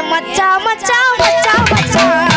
மச்சா மச்சா மச்சா மச்சா